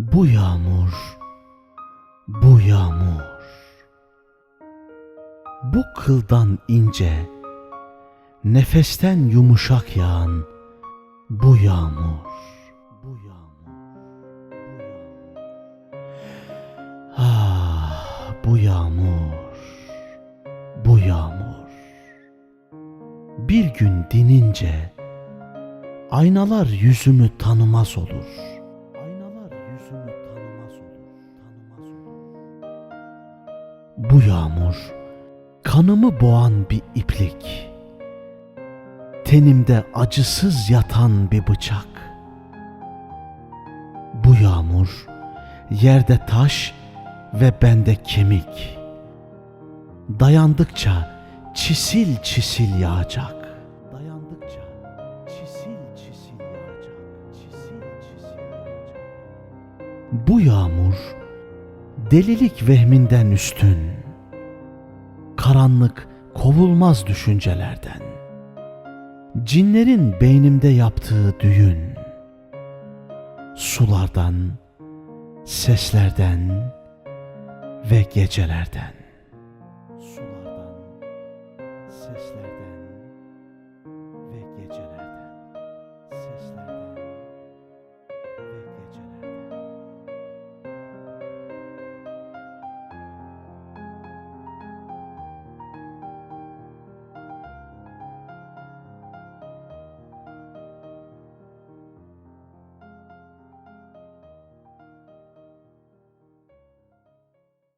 Bu yağmur, bu yağmur. Bu kıldan ince, nefesten yumuşak yağan bu yağmur. Bu yağmur. Ah, bu yağmur. Bu yağmur. Bir gün dinince aynalar yüzümü tanımaz olur. Yüzümü tanımaz olur. Tanımaz olur. Bu yağmur kanımı boğan bir iplik. Tenimde acısız yatan bir bıçak. Bu yağmur yerde taş ve bende kemik. Dayandıkça çisil çisil yağacak. Dayandıkça çisil çisil yağacak. Çisil çisil. Bu yağmur delilik vehminden üstün. Karanlık kovulmaz düşüncelerden. Cinlerin beynimde yaptığı düğün. Sulardan, seslerden ve gecelerden. Sulardan, seslerden